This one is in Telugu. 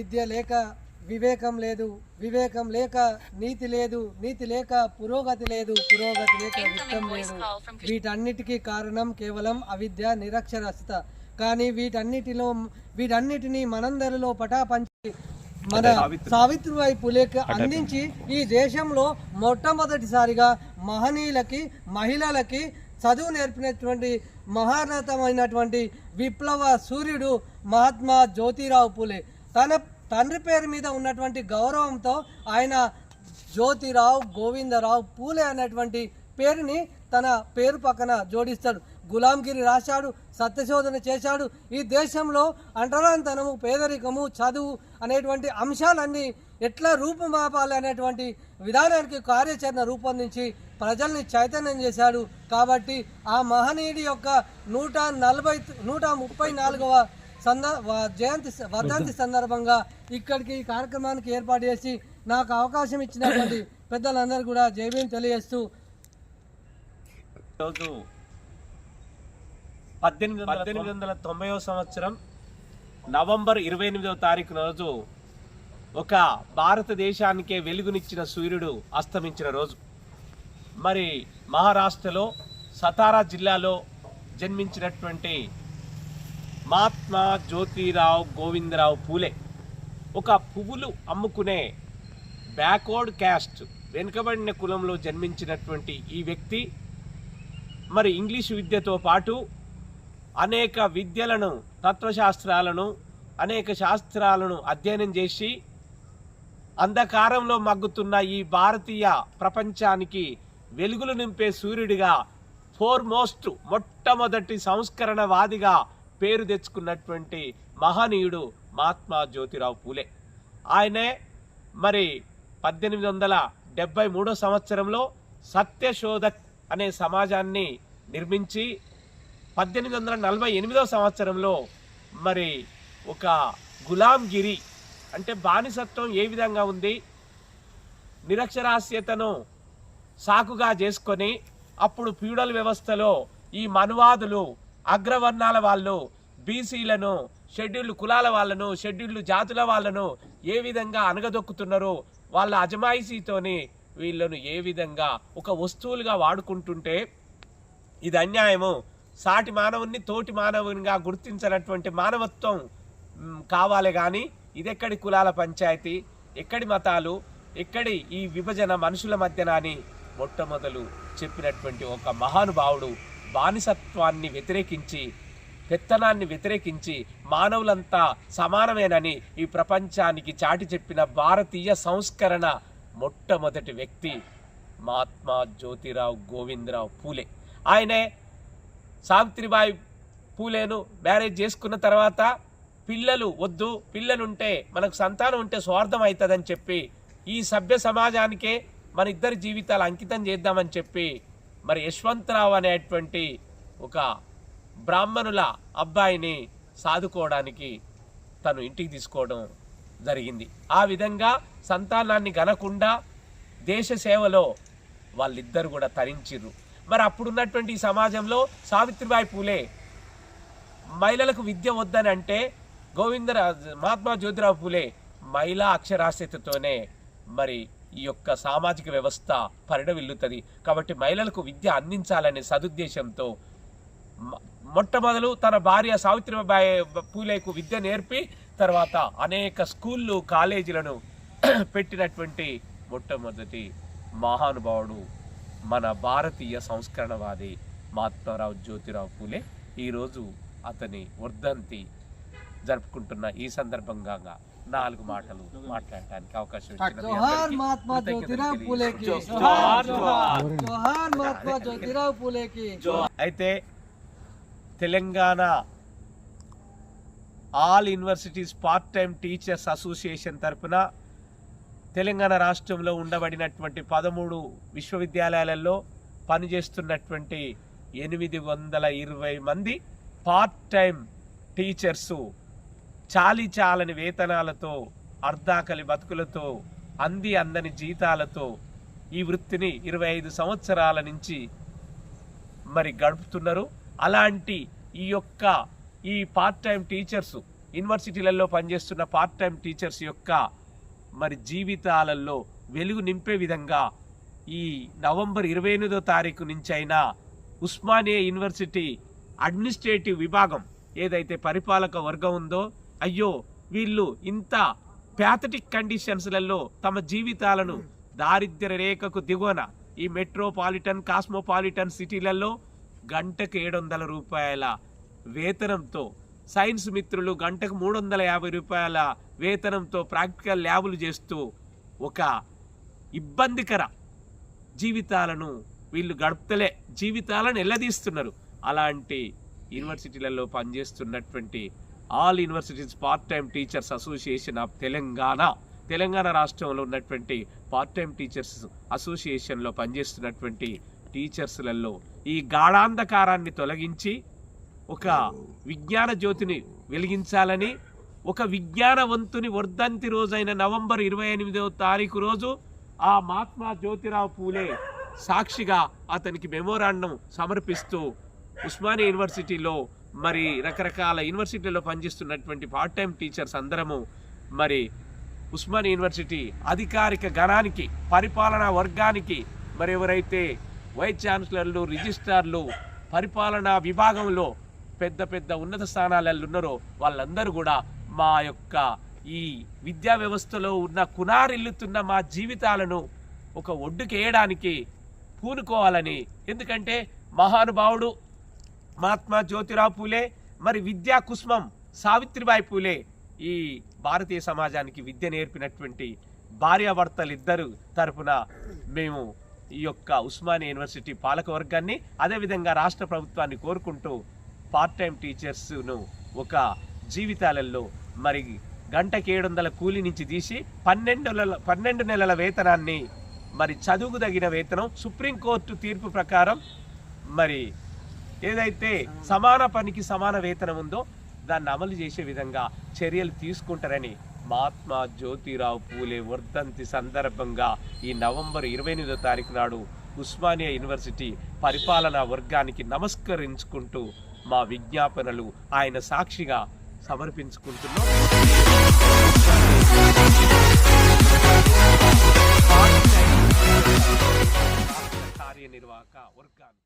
విద్య లేక వివేకం లేదు వివేకం లేక నీతి లేదు నీతి లేక పురోగతి లేదు పురోగతి లేక విత్తం లేదు. వీటన్నిటికీ కారణం కేవలం అవిద్య నిరక్షరాస్యత కానీ వీటన్నిటిలో వీటన్నిటిని మనందరిలో పటాపంచి మన సావిత్రిబాయి పులేకి అందించి ఈ దేశంలో మొట్టమొదటిసారిగా మహనీయులకి మహిళలకి చదువు నేర్పినటువంటి మహానతమైనటువంటి విప్లవ సూర్యుడు మహాత్మా జ్యోతిరావు పూలే. తన తండ్రి పేరు మీద ఉన్నటువంటి గౌరవంతో ఆయన జ్యోతిరావు గోవిందరావు పూలే అనేటువంటి పేరుని తన పేరు పక్కన జోడిస్తాడు. గులాంగిరి రాశాడు సత్యశోధన చేశాడు. ఈ దేశంలో అంటరాంతనము పేదరికము చదువు అనేటువంటి అంశాలన్నీ ఎట్లా రూపుమాపాలి అనేటువంటి విధానానికి కార్యాచరణ రూపొందించి ప్రజల్ని చైతన్యం చేశాడు. కాబట్టి ఆ మహనీయుడి యొక్క నూట నలభై నూట ముప్పై నాలుగవ సంద జయంతి వర్ధంతి సందర్భంగా ఇక్కడికి ఈ కార్యక్రమానికి ఏర్పాటు చేసి నాకు అవకాశం ఇచ్చినటువంటి పెద్దలందరూ కూడా జైబీం తెలియజేస్తూ రోజు పద్దెనిమిది పద్దెనిమిది వందల తొంభైవ సంవత్సరం నవంబర్ ఇరవై ఎనిమిదవ తారీఖు రోజు ఒక భారతదేశానికే వెలుగునిచ్చిన సూర్యుడు అస్తమించిన రోజు. మరి మహారాష్ట్రలో సతారా జిల్లాలో జన్మించినటువంటి మహాత్మా జ్యోతిరావు గోవిందరావు పూలే. ఒక పువ్వులు అమ్ముకునే బ్యాక్వర్డ్ క్యాస్ట్ వెనుకబడిన కులంలో జన్మించినటువంటి ఈ వ్యక్తి మరి ఇంగ్లీష్ విద్యతో పాటు అనేక విద్యలను తత్వశాస్త్రాలను అనేక శాస్త్రాలను అధ్యయనం చేసి అంధకారంలో మగ్గుతున్న ఈ భారతీయ ప్రపంచానికి వెలుగులు నింపే సూర్యుడిగా ఫోర్మోస్ట్ మొట్టమొదటి సంస్కరణవాదిగా పేరు తెచ్చుకున్నటువంటి మహనీయుడు మహాత్మా జ్యోతిరావు పూలే. ఆయనే మరి పద్దెనిమిది వందల డెబ్బై మూడో సంవత్సరంలో సత్యశోధక్ అనే సమాజాన్ని నిర్మించి పద్దెనిమిది వందల నలభై ఎనిమిదో సంవత్సరంలో మరి ఒక గులాంగిరి అంటే బానిసత్వం ఏ విధంగా ఉంది? నిరక్షరాస్యతను సాకుగా చేసుకొని అప్పుడు ఫ్యూడల్ వ్యవస్థలో ఈ మనువాదులు అగ్రవర్ణాల వాళ్ళు బీసీలను షెడ్యూల్డ్ కులాల వాళ్ళను షెడ్యూల్డ్ జాతుల వాళ్ళను ఏ విధంగా అనగదొక్కుతున్నారో వాళ్ళ అజమాయిషీతోని వీళ్ళను ఏ విధంగా ఒక వస్తువులుగా వాడుకుంటుంటే ఇది అన్యాయము. సాటి మానవుని తోటి మానవునిగా గుర్తించినటువంటి మానవత్వం కావాలి కానీ ఇదెక్కడి కులాల పంచాయతీ? ఎక్కడి మతాలు? ఎక్కడి ఈ విభజన మనుషుల మధ్యన అని మొట్టమొదలు చెప్పినటువంటి ఒక మహానుభావుడు బానిసత్వాన్ని వ్యతిరేకించి పెత్తనాన్ని వ్యతిరేకించి మానవులంతా సమానమేనని ఈ ప్రపంచానికి చాటి చెప్పిన భారతీయ సంస్కరణ మొట్టమొదటి వ్యక్తి మహాత్మా జ్యోతిరావు గోవిందరావు పూలే. ఆయనే సావిత్రిబాయి పూలేను మ్యారేజ్ చేసుకున్న తర్వాత పిల్లలు వద్దు పిల్లలుంటే మనకు సంతానం ఉంటే స్వార్థం అవుతుందని చెప్పి ఈ సభ్య సమాజానికే మన ఇద్దరి జీవితాలు అంకితం చేద్దామని చెప్పి మరి యశ్వంతరావు అనేటువంటి ఒక బ్రాహ్మణుల అబ్బాయిని సాదుకోవడానికి తను ఇంటికి తీసుకోవడం జరిగింది. ఆ విధంగా సంతానాన్ని గనకుండా దేశ సేవలో వాళ్ళిద్దరు కూడా తరించిర్రు. మరి అప్పుడున్నటువంటి ఈ సమాజంలో సావిత్రిబాయి పూలే మహిళలకు విద్య వద్దని అంటే గోవిందర మహాత్మా జ్యోతిరావు పూలే మహిళా అక్షరాస్యతతోనే మరి ఈ యొక్క సామాజిక వ్యవస్థ పరిడవిల్లుతుంది. కాబట్టి మహిళలకు విద్య అందించాలనే సదుద్దేశంతో మొట్టమొదలు తన భార్య సావిత్రిబాయి పూలేకు విద్య నేర్పి తర్వాత అనేక స్కూళ్ళు కాలేజీలను పెట్టినటువంటి మొట్టమొదటి మహానుభావుడు మన భారతీయ సంస్కరణవాది మహాత్మారావు జ్యోతిరావు పూలే. ఈరోజు అతని వర్ధంతి జరుపుకుంటున్న ఈ సందర్భంగా నాలుగు మాటలు మాట్లాడటానికి అవకాశం ఇచ్చిన మీ జోహార్ అందరికీ మహాత్మా కృతజ్ఞతలు జ్యోతిరావు పూలేకి. తెలియజేస్తూ- జోహార్ జోహార్. జోహార్. మహాత్మా జ్యోతిరావు పూలేకి. అయితే Telangana all universities part time teachers association తరపున తెలంగాణ రాష్ట్రంలో ఉండబడినటువంటి పదమూడు విశ్వవిద్యాలయాలలో పనిచేస్తున్నటువంటి ఎనిమిది వందల ఇరవై మంది పార్ట్ టైం టీచర్సు చాలి చాలని వేతనాలతో అర్ధాకలి బతుకులతో అంది అందని జీతాలతో ఈ వృత్తిని ఇరవై ఐదు సంవత్సరాల నుంచి మరి గడుపుతున్నారు. అలాంటి ఈ యొక్క ఈ పార్ట్ టైం టీచర్స్ యూనివర్సిటీలలో పనిచేస్తున్న పార్ట్ టైం టీచర్స్ యొక్క మరి జీవితాలలో వెలుగు నింపే విధంగా ఈ నవంబర్ ఇరవై ఎనిమిదో తారీఖు నుంచి అయినా ఉస్మానియా యూనివర్సిటీ అడ్మినిస్ట్రేటివ్ విభాగం ఏదైతే పరిపాలక వర్గం ఉందో అయ్యో వీళ్ళు ఇంత ప్యాథటిక్ కండిషన్స్లలో తమ జీవితాలను దారిద్ర్య రేఖకు దిగువన ఈ మెట్రోపాలిటన్ కాస్మోపాలిటన్ సిటీలలో గంటకు ఏడు వందల రూపాయల వేతనంతో సైన్స్ మిత్రులు గంటకు మూడు వందల యాభై రూపాయల వేతనంతో ప్రాక్టికల్ ల్యాబులు చేస్తూ ఒక ఇబ్బందికర జీవితాలను వీళ్ళు గడపలే జీవితాలను ఎల్లదీస్తున్నారు అలాంటి యూనివర్సిటీలలో పనిచేస్తున్నటువంటి all universities part time teachers association of Telangana. Telangana రాష్ట్రంలో ఉన్నటువంటి పార్ట్ టైం టీచర్స్ అసోసియేషన్లో పనిచేస్తున్నటువంటి టీచర్స్లలో ఈ గాఢాంధకారాన్ని తొలగించి ఒక విజ్ఞాన జ్యోతిని వెలిగించాలని ఒక విజ్ఞానవంతుని వర్ధంతి రోజైన నవంబర్ ఇరవై ఎనిమిదవ తారీఖు రోజు ఆ మహాత్మా జ్యోతిరావు పూలే సాక్షిగా అతనికి మెమోరాండం సమర్పిస్తూ ఉస్మానియా యూనివర్సిటీలో మరి రకరకాల యూనివర్సిటీలో పనిచేస్తున్నటువంటి పార్ట్ టైం టీచర్స్ అందరము మరి ఉస్మానియా యూనివర్సిటీ అధికారిక గణానికి పరిపాలనా వర్గానికి మరి ఎవరైతే వైస్ ఛాన్సలర్లు రిజిస్ట్రార్లు పరిపాలనా విభాగంలో పెద్ద పెద్ద ఉన్నత స్థానాలలో ఉన్నారో వాళ్ళందరూ కూడా మా యొక్క ఈ విద్యా వ్యవస్థలో ఉన్న కునారిల్లుతున్న మా జీవితాలను ఒక ఒడ్డుకేయడానికి పూనుకోవాలని. ఎందుకంటే మహానుభావుడు మహాత్మా జ్యోతిరావు పూలే మరి విద్యా కుస్మం సావిత్రిబాయి పూలే ఈ భారతీయ సమాజానికి విద్య నేర్పినటువంటి భార్యాభర్తలు ఇద్దరు తరపున మేము ఈ యొక్క ఉస్మానియా యూనివర్సిటీ పాలకవర్గాన్ని అదేవిధంగా రాష్ట్ర ప్రభుత్వాన్ని కోరుకుంటూ పార్ట్ టైం టీచర్స్ను ఒక జీవితాలలో మరి గంటకి ఏడు వందల కూలి నుంచి తీసి పన్నెండు నెలల పన్నెండు నెలల వేతనాన్ని మరి చదువుకు తగిన వేతనం సుప్రీంకోర్టు తీర్పు ప్రకారం మరి ఏదైతే సమాన పనికి సమాన వేతనం ఉందో దాన్ని అమలు చేసే విధంగా చర్యలు తీసుకుంటారని మహాత్మా జ్యోతిరావు పూలే వర్ధంతి సందర్భంగా ఈ నవంబర్ ఇరవై ఎనిమిదో తారీఖు నాడు ఉస్మానియా యూనివర్సిటీ పరిపాలనా వర్గానికి నమస్కరించుకుంటూ మా విజ్ఞాపనలు ఆయన సాక్షిగా సమర్పించుకుంటున్నాం. కార్యనిర్వాహక వర్గాన్ని